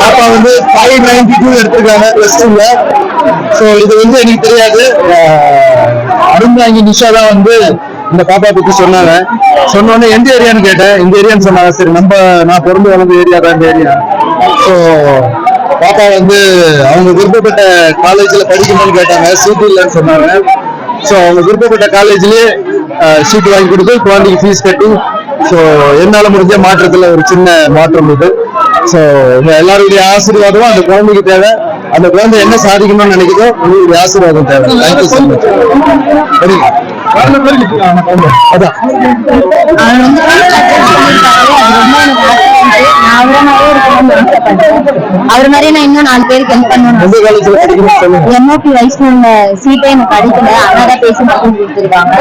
பாப்பா வந்து five ninety two எடுத்திருக்காங்க பிளஸ் டூல ஸோ இது வந்து எனக்கு தெரியாது. அருந்தாங்கி நிஷா தான் வந்து இந்த பாப்பா பத்தி சொன்னாங்க. சொன்ன உடனே எந்த ஏரியான்னு கேட்டேன். இந்த ஏரியான்னு சொன்னாங்க. சரி நம்ம நான் பிறந்து வளர்ந்த ஏரியா தான் இந்த ஏரியா ஸோ பாப்பா வந்து அவங்க விருப்பப்பட்ட காலேஜ்ல படிக்கணும்னு கேட்டாங்க. சீட்டு இல்லைன்னு சொன்னாங்க. ஸோ அவங்க விருப்பப்பட்ட காலேஜ்லேயே சீட்டு வாங்கி கொடுத்து குழந்தைக்கு ஃபீஸ் கட்டி ஸோ என்னால முடிஞ்ச மாற்றத்துல ஒரு சின்ன மாற்றம் இது. ஸோ எல்லாருடைய ஆசீர்வாதமும் அந்த குழந்தைக்கு தேவை. அந்த குழந்தை என்ன சாதிக்கணும்னு நினைக்குதோ உங்களுடைய ஆசீர்வாதம் தேவை. தேங்க்யூ ஸோ மச் சரிங்க அதான். அவர் மாதிரியே இருக்கணும்னு. அவர் மாதிரியே நான் இன்னும் நாலு பேருக்கு ஹெல்ப் பண்ணணும் எம்ஓபி வைஷ்ணவ சீட்டே எனக்கு கிடைக்கல அண்ணா பேசி மட்டும் கொடுத்துருக்காங்க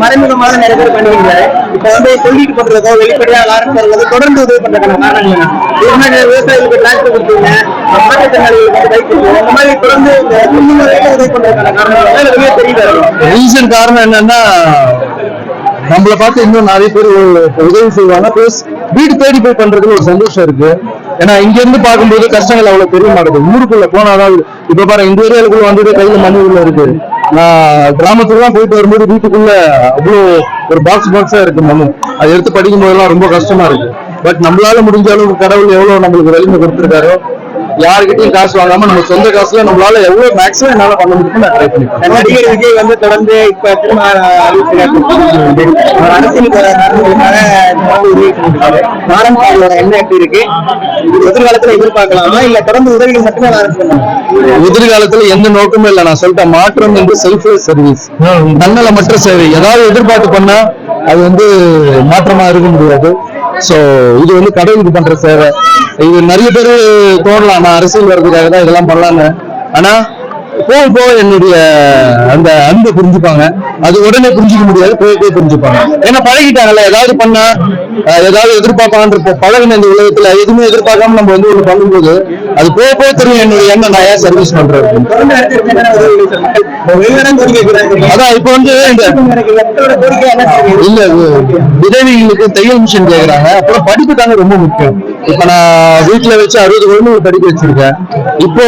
மறைமுகமாக நிறைய பேர் பண்ணியிருந்தாரு. இப்ப வந்து சொல்லிட்டு பண்றதோ வெளிப்படையா தொடர்ந்து உதவி பண்றதுக்கான மாதிரி விவசாயிகளுக்கு டிராக்டர் கொடுத்தீங்க? ரீசன் காரணம் என்னன்னா நம்மள பார்த்து இன்னும் நிறைய பேர் உதவி செய்வாங்க. பிளஸ் வீடு தேடி போய் பண்றதுல ஒரு சந்தோஷம் இருக்கு. ஏன்னா இங்க இருந்து பார்க்கும்போது கஷ்டங்கள் அவ்வளவு தெரிய மாட்டேங்குது ஊருக்குள்ள போனாதான் இப்ப பாரு இந்த ஏரியாவுக்குள்ள வந்துட்டு கையில மண்ணு உள்ள இருக்கு. நான் கிராமத்துல தான் போயிட்டு வரும்போது வீட்டுக்குள்ள அவ்வளோ ஒரு பாக்ஸ் பாக்ஸா இருக்கு மண்ணு அதை எடுத்து படிக்கும் போதெல்லாம் ரொம்ப கஷ்டமா இருக்கு. பட் நம்மளால முடிஞ்ச அளவுக்கு கடவுள் எவ்வளவு நம்மளுக்கு வலிமை கொடுத்திருக்காரோ யாருக்கிட்டையும் காசு வாங்காம நம்ம சொந்த காசுல நம்மளால எவ்வளவு மேக்ஸிமம் என்னால பண்ண முடியுமோ நான் ட்ரை பண்ணிப்பேன் நடிகர் விஜய் வந்து தொடர்ந்து இப்ப திரும்ப அரசியலுக்கு வர எண்ணம் எப்படி இருக்கு? எதிர்காலத்துல எதிர்பார்க்கலாமா? இல்ல தொடர்ந்து உதவிகள் மட்டுமே எதிர்காலத்துல எந்த நோக்கமும் இல்ல. நான் சொல்லிட்டேன் மாற்றம் என்று செல்ஃப்லெஸ் சர்வீஸ் தன்னலமற்ற சேவை. ஏதாவது எதிர்பார்த்து பண்ணா அது வந்து மாற்றமா இருக்க முடியாது. ஸோ இது வந்து கடவுளுக்கு பண்ற சேவை. இது நிறைய பேர் தோணலாம். நான் அரசியல் வர்றதுக்காக தான் இதெல்லாம் பண்ணலான்னு ஆனா போக போக என்னுடைய அந்த அன்பை புரிஞ்சுப்பாங்க. அது உடனே புரிஞ்சுக்க முடியாது போய் போய் புரிஞ்சுப்பாங்க. ஏன்னா பழகிட்டாங்கல்ல ஏதாவது பண்ணா ஏதாவது எதிர்பார்ப்பாங்கன்ற பழகின இந்த உலகத்துல எதுவுமே எதிர்பார்க்காம நம்ம வந்து ஒண்ணு பண்ணும்போது அது போக போக தெரியும் என்னுடைய எண்ணம் நான் ஏன் சர்வீஸ் பண்றேன் அதான் இப்போ வந்து இல்ல வி- தையல் மிஷின் கேக்குறாங்க. அப்புறம் படிப்பு தாங்க ரொம்ப முக்கியம். இப்ப நான் வீட்டுல வச்சு அறுபது குழந்தைங்க படிக்க வச்சிருக்கேன். இப்போ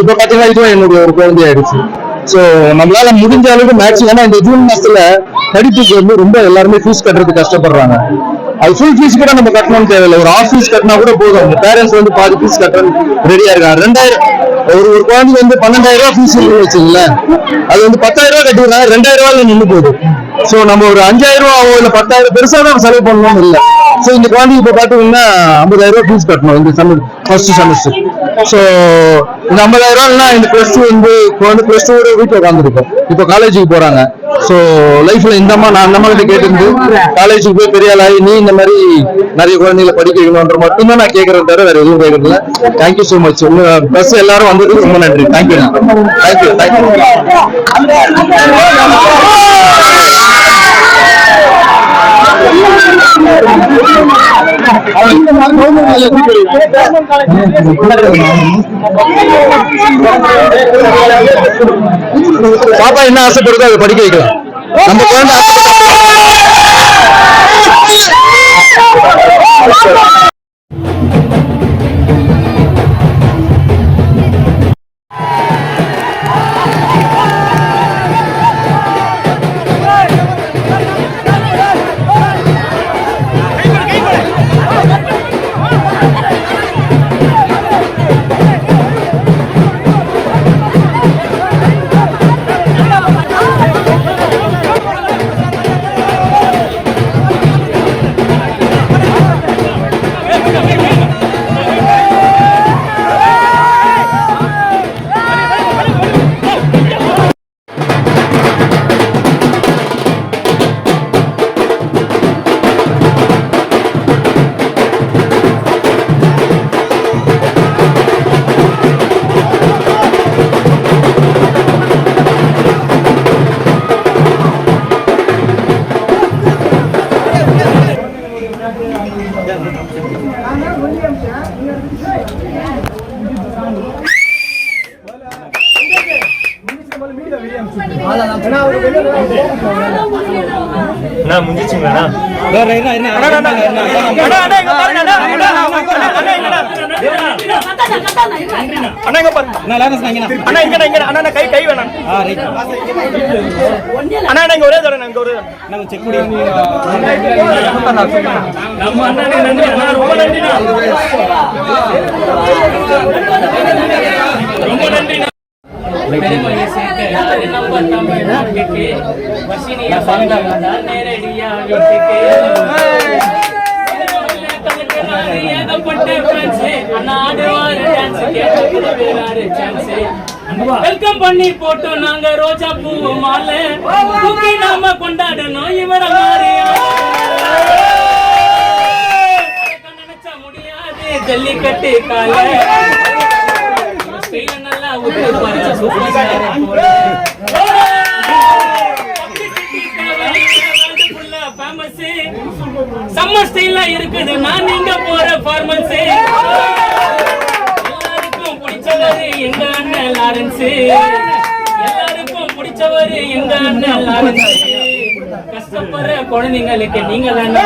இப்ப பாத்தீங்கன்னா இதுவும் என்னுடைய ஒரு குழந்தை ஆயிடுச்சு. சோ நம்மளால முடிஞ்ச அளவுக்கு மேக்ஸிமம் ஏன்னா இந்த ஜூன் மாசத்துல படிப்புக்கு வந்து ரொம்ப எல்லாருமே ஃபீஸ் கட்டுறதுக்கு கஷ்டப்படுறாங்க. அது ஃபுல் ஃபீஸ் கூட நம்ம கட்டணும்னு தேவையில்லை. ஒரு ஆஃப் ஃபீஸ் கட்டினா கூட போதும். பேரண்ட்ஸ் வந்து பாதி ஃபீஸ் கட்ட ரெடியா இருக்காங்க. ரெண்டாயிரம் ஒரு ஒரு குழந்தைக்கு வந்து பன்னெண்டாயிரம் ரூபாய் ஃபீஸ் வச்சுங்களேன் அது வந்து பத்தாயிரம் ரூபாய் கட்டிடுறாங்க. ரெண்டாயிரம் ரூபாயில நின்று போகுது. சோ நம்ம ஒரு அஞ்சாயிரம் ரூபாய் ஆகும் இல்ல பத்தாயிரம் பெருசா தான் செலவு பண்ணணும்னு இல்லை. ஸோ இந்த குழந்தைக்கு இப்போ பார்த்தீங்கன்னா ஐம்பதாயிரம் ரூபா ஃபீஸ் கட்டணும் இந்த செம ஃபர்ஸ்ட் செமஸ்டர் ஸோ இந்த ஐம்பதாயிரம் ரூபாய்னா இந்த ப்ளஸ் டூ வந்து குழந்தை ப்ளஸ் டூ டூ வீட்டில் உட்காந்துருக்கோம் இப்போ காலேஜுக்கு போகிறாங்க ஸோ லைஃப்ல இந்த அம்மா நான் அந்த அம்மா கிட்ட கேட்டிருந்து காலேஜுக்கு போய் பெரிய ஆளாகி நீ இந்த மாதிரி நிறைய குழந்தைகளை படிக்க வைக்கணும்ன்ற மட்டும்தான் நான் கேட்கறேன் தவிர வேற எதுவும் கேட்கறதில்ல. தேங்க்யூ ஸோ மச் உங்க பஸ் எல்லாரும் வந்ததுக்கு ரொம்ப நன்றி. தேங்க்யூ தேங்க்யூ தேங்க்யூ பாப்பா என்ன ஆசைப்படுதோ அதை படிக்க வைக்கலாம். நம்ம குழந்தை சார் அண்ணா முடிஞ்சிச்சுங்களா அண்ணா. இங்க பாருங்க. அண்ணா இங்க இங்க அண்ணா அண்ணா, கை கை வேணாம். அண்ணா இங்க ஒரே தடவை இங்க ஒரே நம்ம அண்ணனுக்கு நன்றி அண்ணா. ரொம்ப நன்றிண்ணா. ரொம்ப வெல்கம் பண்ணி போட்டோம் நாங்க ரோஜா பூ மாலை. நாம கொண்டாடணும். இவர மாதிரி. நினைச்சா முடியாது. ஜல்லிக்கட்டு கால. சம்மர் ஸ்டைலா இருக்குது நான் எங்க போற ஃபார்மல்ஸ் எல்லாருக்கும் பிடிச்சவரு எங்க அண்ணன் லாரன்ஸ் எல்லாருக்கும் பிடிச்சவரு எங்க அண்ணன் லாரன்ஸ் கஷ்டப்படுற குழந்தைங்களுக்கு நீங்க தானே